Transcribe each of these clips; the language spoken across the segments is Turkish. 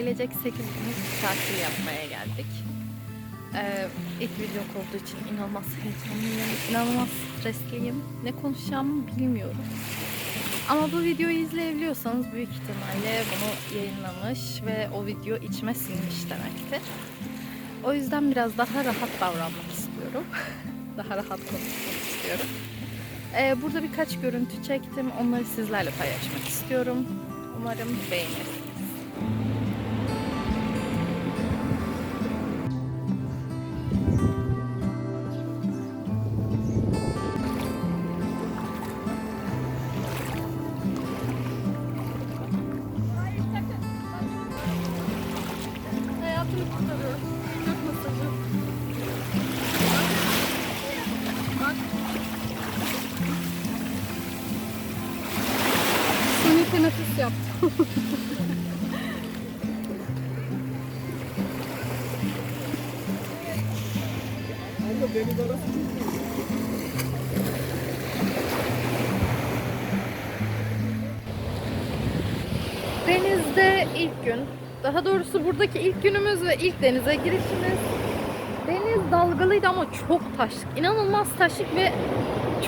Ailecek 8 günlük tatil yapmaya geldik. Ee, ilk video olduğu için inanılmaz heyecanlıyım, inanılmaz stresliyim. Ne konuşacağımı bilmiyorum. Ama bu videoyu izleyebiliyorsanız büyük ihtimalle bunu yayınlamış ve o video içime sinmiş demektir. O yüzden biraz daha rahat davranmak istiyorum. daha rahat konuşmak istiyorum. Ee, burada birkaç görüntü çektim. Onları sizlerle paylaşmak istiyorum. Umarım beğenirsiniz. Teneffüs yaptım. Denizde ilk gün. Daha doğrusu buradaki ilk günümüz ve ilk denize girişimiz. Deniz dalgalıydı ama çok taşlık. İnanılmaz taşlık ve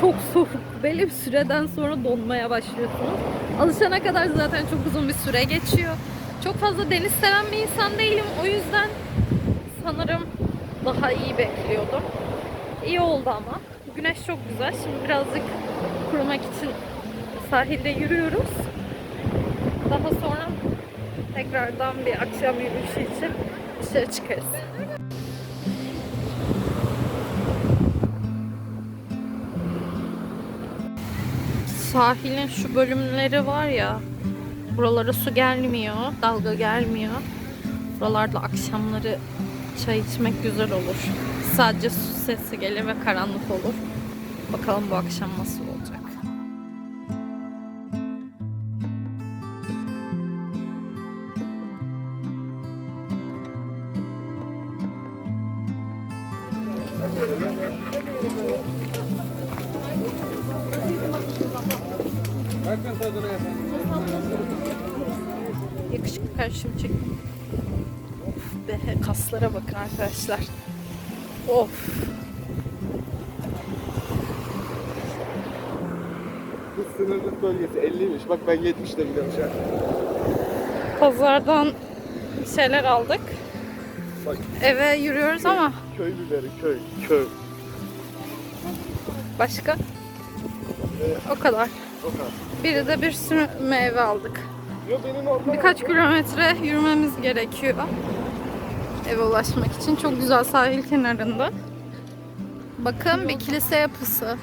çok soğuk. Belli bir süreden sonra donmaya başlıyorsunuz. Alışana kadar zaten çok uzun bir süre geçiyor. Çok fazla deniz seven bir insan değilim. O yüzden sanırım daha iyi bekliyordum. İyi oldu ama. Güneş çok güzel. Şimdi birazcık kurumak için sahilde yürüyoruz. Daha sonra tekrardan bir akşam yürüyüşü için dışarı çıkarız. Sahilin şu bölümleri var ya buralara su gelmiyor, dalga gelmiyor. Buralarda akşamları çay içmek güzel olur. Sadece su sesi gelir ve karanlık olur. Bakalım bu akşam nasıl olacak. Yakışıklı karşım çek. Of be kaslara bakın arkadaşlar. Of. Bu sınırlık bölgesi 50'ymiş. Bak ben 70 de biliyorum şu an. Pazardan bir şeyler aldık. Bak Eve yürüyoruz ama köy biberi, köy, köy. başka Evet. o kadar. O kadar. Biri de bir sürü meyve aldık. Birkaç kilometre yürümemiz gerekiyor. Eve ulaşmak için. Çok güzel sahil kenarında. Bakın bir kilise yapısı.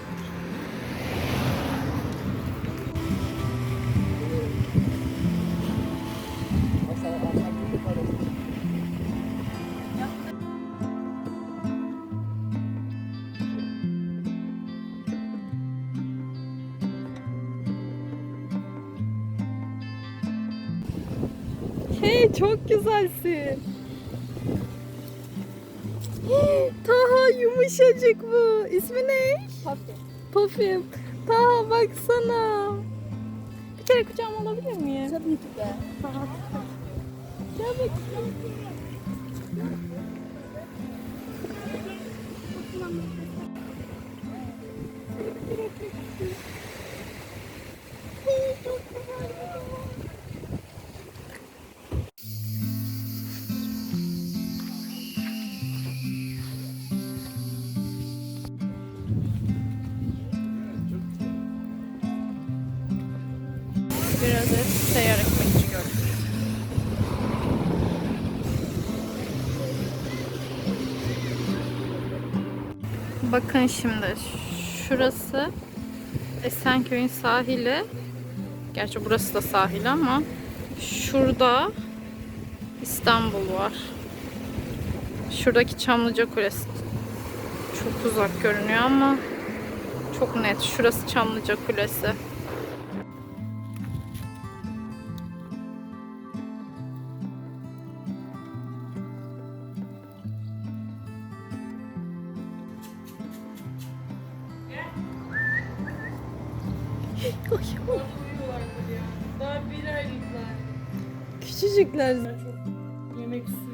Çok güzelsin. Taha yumuşacık bu. İsmi ne? Puffy. Puffy. Taha baksana. Bir kere kucağıma alabilir miyim? Tabii ki de. Taha. Gel bakayım. Bir Bakın şimdi şurası Esenköy'ün sahili. Gerçi burası da sahil ama şurada İstanbul var. Şuradaki Çamlıca Kulesi. Çok uzak görünüyor ama çok net. Şurası Çamlıca Kulesi. Daha bir aylıklar. Küçücükler. Çok yemek suyunu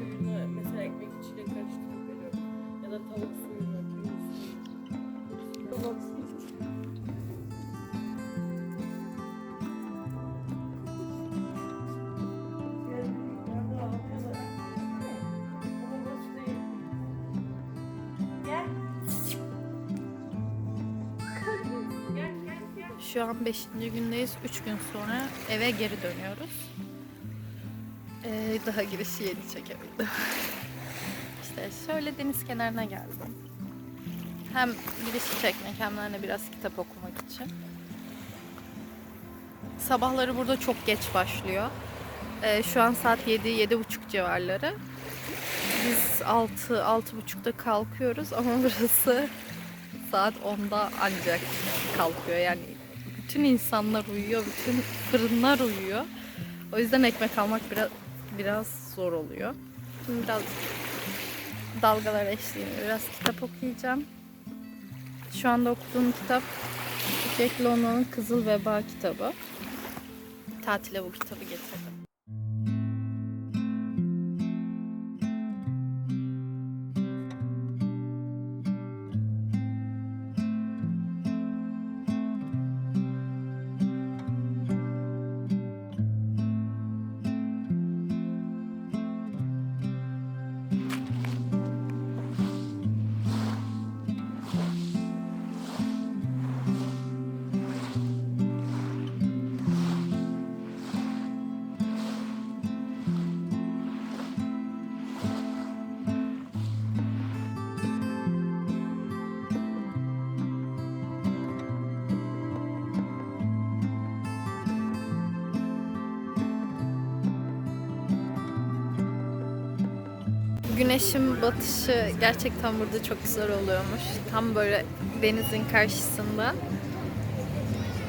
Şu an 5. gündeyiz. 3 gün sonra eve geri dönüyoruz. Ee, daha girişi yeni çekebildim. işte şöyle deniz kenarına geldim. Hem girişi çekmek hem de hani biraz kitap okumak için. Sabahları burada çok geç başlıyor. Ee, şu an saat 7-7.30 civarları. Biz 6 6.30'da kalkıyoruz ama burası saat 10'da ancak kalkıyor. Yani bütün insanlar uyuyor, bütün fırınlar uyuyor. O yüzden ekmek almak biraz biraz zor oluyor. Şimdi biraz dalgalar eşliğinde biraz kitap okuyacağım. Şu anda okuduğum kitap Jack London'un Kızıl Veba kitabı. Tatile bu kitabı getirdim. Güneşin batışı gerçekten burada çok güzel oluyormuş. Tam böyle denizin karşısında.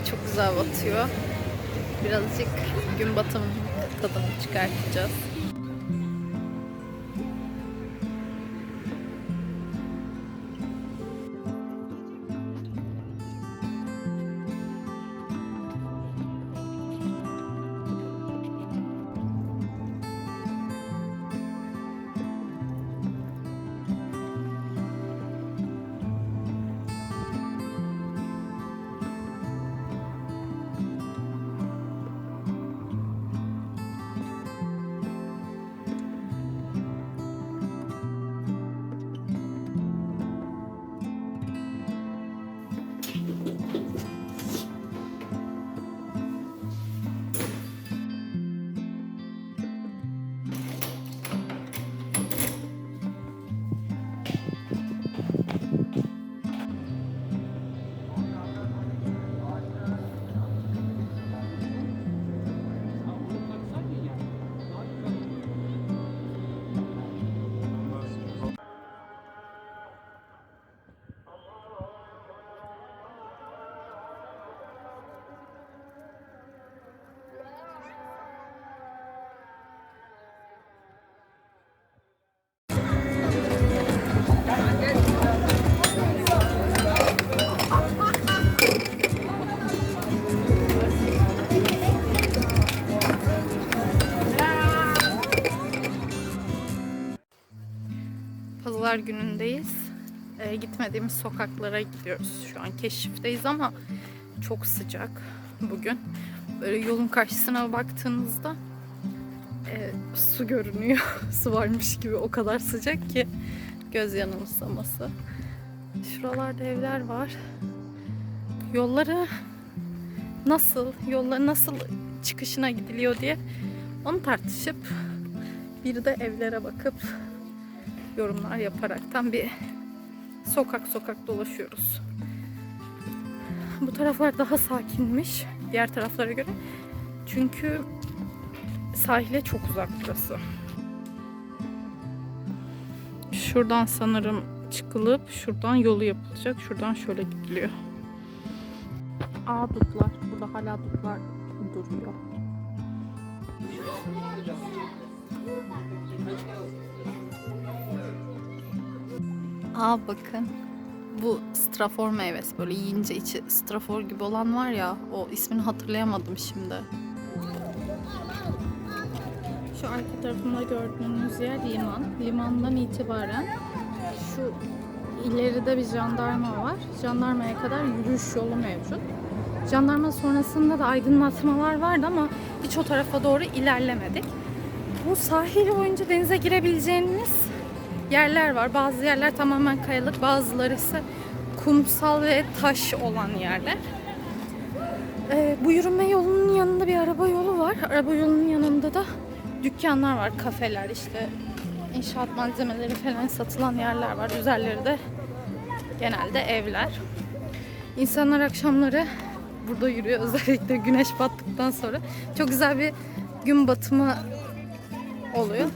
Çok güzel batıyor. Birazcık gün batımının tadını çıkartacağız. Pazar günündeyiz. Ee, gitmediğimiz sokaklara gidiyoruz. Şu an keşifteyiz ama çok sıcak bugün. Böyle yolun karşısına baktığınızda e, su görünüyor. su varmış gibi o kadar sıcak ki göz yanılsaması. Şuralarda evler var. Yolları nasıl, yolları nasıl çıkışına gidiliyor diye onu tartışıp bir de evlere bakıp yorumlar yaparaktan bir sokak sokak dolaşıyoruz. Bu taraflar daha sakinmiş diğer taraflara göre. Çünkü sahile çok uzak burası. Şuradan sanırım çıkılıp şuradan yolu yapılacak. Şuradan şöyle gidiliyor. Aa dutlar. Burada hala dutlar duruyor. Aa bakın. Bu strafor meyvesi böyle yiyince içi strafor gibi olan var ya o ismini hatırlayamadım şimdi. Şu arka tarafında gördüğünüz yer liman. Limandan itibaren şu ileride bir jandarma var. Jandarmaya kadar yürüyüş yolu mevcut. Jandarma sonrasında da aydınlatmalar vardı ama hiç o tarafa doğru ilerlemedik. Bu sahil boyunca denize girebileceğiniz yerler var. Bazı yerler tamamen kayalık, bazıları ise kumsal ve taş olan yerler. Ee, bu yürüme yolunun yanında bir araba yolu var. Araba yolunun yanında da dükkanlar var, kafeler işte inşaat malzemeleri falan satılan yerler var. Üzerleri de genelde evler. İnsanlar akşamları burada yürüyor. Özellikle güneş battıktan sonra. Çok güzel bir gün batımı oluyor.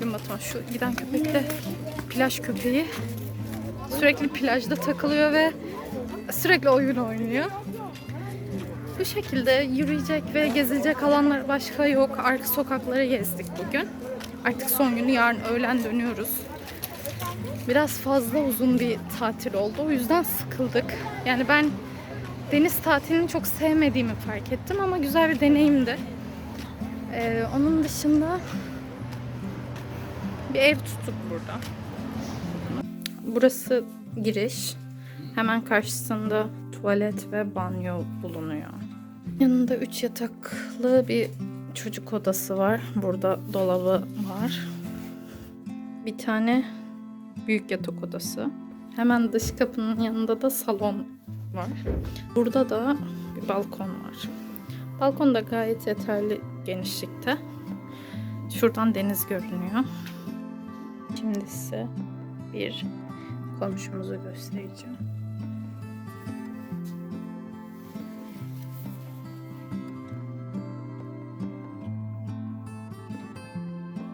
Gün batımı. Şu giden köpek de plaj köpeği. Sürekli plajda takılıyor ve sürekli oyun oynuyor. Bu şekilde yürüyecek ve gezilecek alanlar başka yok. Arka sokakları gezdik bugün. Artık son günü yarın öğlen dönüyoruz. Biraz fazla uzun bir tatil oldu. O yüzden sıkıldık. Yani ben deniz tatilini çok sevmediğimi fark ettim ama güzel bir deneyimdi. Ee, onun dışında bir ev tuttuk burada. Burası giriş. Hemen karşısında tuvalet ve banyo bulunuyor. Yanında 3 yataklı bir çocuk odası var. Burada dolabı var. Bir tane büyük yatak odası. Hemen dış kapının yanında da salon var. Burada da bir balkon var. Balkon da gayet yeterli genişlikte. Şuradan deniz görünüyor. Şimdi size bir komşumuzu göstereceğim.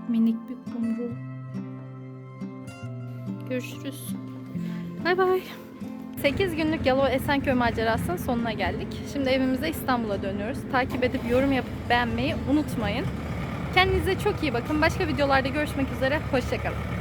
Minik bir kumru. Görüşürüz. Bay bay. 8 günlük Yalova Esenköy macerasının sonuna geldik. Şimdi evimize İstanbul'a dönüyoruz. Takip edip yorum yapıp beğenmeyi unutmayın. Kendinize çok iyi bakın. Başka videolarda görüşmek üzere. Hoşçakalın.